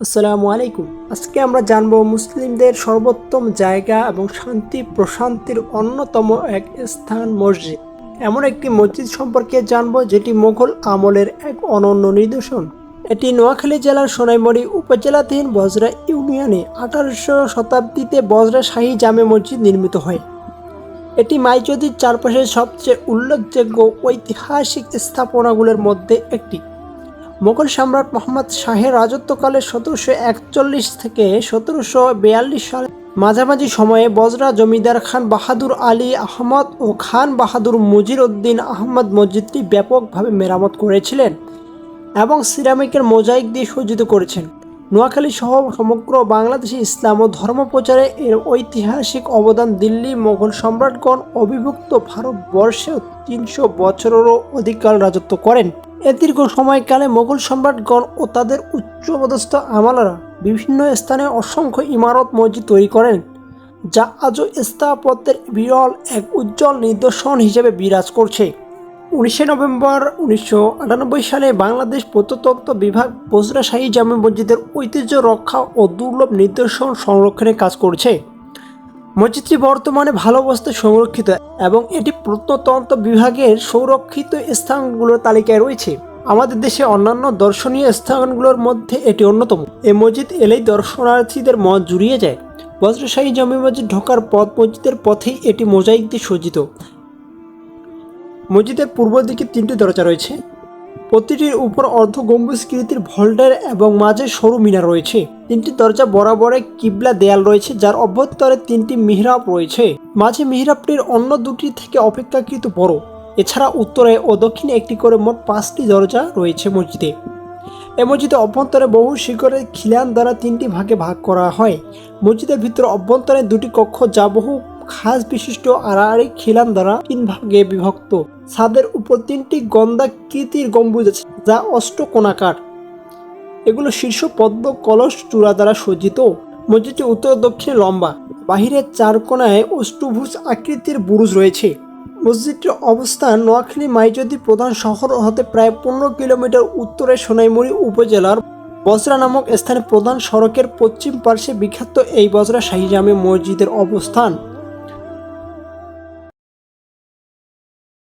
আসসালামু আলাইকুম। আজকে আমরা জানব মুসলিমদের সর্বোত্তম জায়গা এবং শান্তি প্রশান্তির অন্যতম এক স্থান মসজিদ। এমন একটি মসজিদ সম্পর্কে জানব যেটি মোগল আমলের এক অনন্য নিদর্শন। এটি নোয়াখালী জেলার সোনাইমড়ি উপজেলাধীন বজরা ইউনিয়নে আঠারোশো শতাব্দীতে বজরা শাহী জামে মসজিদ নির্মিত হয়। এটি মাইজদির চারপাশের সবচেয়ে উল্লেখযোগ্য ঐতিহাসিক স্থাপনাগুলোর মধ্যে একটি। মোগল সম্রাট মোহাম্মদ শাহের রাজত্বকালে সতেরোশো একচল্লিশ থেকে সতেরোশো বিয়াল্লিশ সালে মাঝামাঝি সময়ে বজরা জমিদার খান বাহাদুর আলী আহমদ ও খান বাহাদুর মুজির উদ্দিন আহমদ মসজিদটি ব্যাপকভাবে মেরামত করেছিলেন এবং সিরামিকের মোজাইক দিয়ে সজ্জিত করেছেন। নোয়াখালী সহ সমগ্র বাংলাদেশে ইসলাম ও ধর্ম প্রচারে এর ঐতিহাসিক অবদান দিল্লি মোগল সম্রাটগণ অবিভক্ত ভারতবর্ষে তিনশো বছরেরও অধিককাল রাজত্ব করেন। এ দীর্ঘ সময়কালে মোগল সম্রাটগণ ও তাদের উচ্চপদস্থ আমালারা বিভিন্ন স্থানে অসংখ্য ইমারত মসজিদ তৈরি করেন, যা আজও স্থাপত্যের বিরল এক উজ্জ্বল নিদর্শন হিসেবে বিরাজ করছে। উনিশে নভেম্বর উনিশশো আটানব্বই সালে বাংলাদেশ প্রত্নতত্ত্ব বিভাগ বজরা শাহী জামে মসজিদের ঐতিহ্য রক্ষা ও দুর্লভ নিদর্শন সংরক্ষণে কাজ করছে। মসজিদটি বর্তমানে ভালো অবস্থায় সংরক্ষিত এবং এটি প্রত্নতন্ত্র বিভাগের সংরক্ষিত স্থানগুলোর তালিকায় রয়েছে। আমাদের দেশে অন্যান্য দর্শনীয় স্থানগুলোর মধ্যে এটি অন্যতম। এই মসজিদ এলেই দর্শনার্থীদের মন জুড়িয়ে যায়। বজ্রশাহী জমি মসজিদ ঢোকার পথ মসজিদের পথেই এটি মোজাইক দিয়ে সজ্জিত। মসজিদের পূর্ব দিকে তিনটি দরজা রয়েছে। প্রতিটির উপর অর্ধ গম্বুজকৃতির ভল্ডার এবং মাঝে সরু মিনার রয়েছে। তিনটি দরজা বরাবরে কিবলা দেয়াল রয়েছে, যার অভ্যন্তরে তিনটি মিহরাব রয়েছে। মাঝে মিহরাবটির অন্য দুটি থেকে অপেক্ষাকৃত বড়। এছাড়া উত্তরে ও দক্ষিণে একটি করে মোট পাঁচটি দরজা রয়েছে মসজিদে। এ মসজিদে অভ্যন্তরে বহু শিখরের খিলান দ্বারা তিনটি ভাগে ভাগ করা হয়। মসজিদের ভিতরে অভ্যন্তরে দুটি কক্ষ, যা বহু খাস বিশিষ্ট আড়াআড়ি খিলান দ্বারা তিন ভাগে বিভক্ত। ছাদের উপর তিনটি গন্ধাকৃতির গম্বুজ আছে, যা অষ্টকোণাকার এগুলো শীর্ষ পদ্ম কলস চূড়া দ্বারা সজ্জিত। মসজিদটি উত্তর দক্ষিণে লম্বা, বাহিরের চার কোণায় অষ্টভুজ আকৃতির বুরুজ রয়েছে। মসজিদটির অবস্থান নোয়াখালী মাইজদি প্রধান শহর হতে প্রায় পনেরো কিলোমিটার উত্তরে সোনাইমুড়ি উপজেলার বজরা নামক স্থানে প্রধান সড়কের পশ্চিম পার্শ্বে বিখ্যাত এই বজরা শাহী জামে মসজিদের অবস্থান।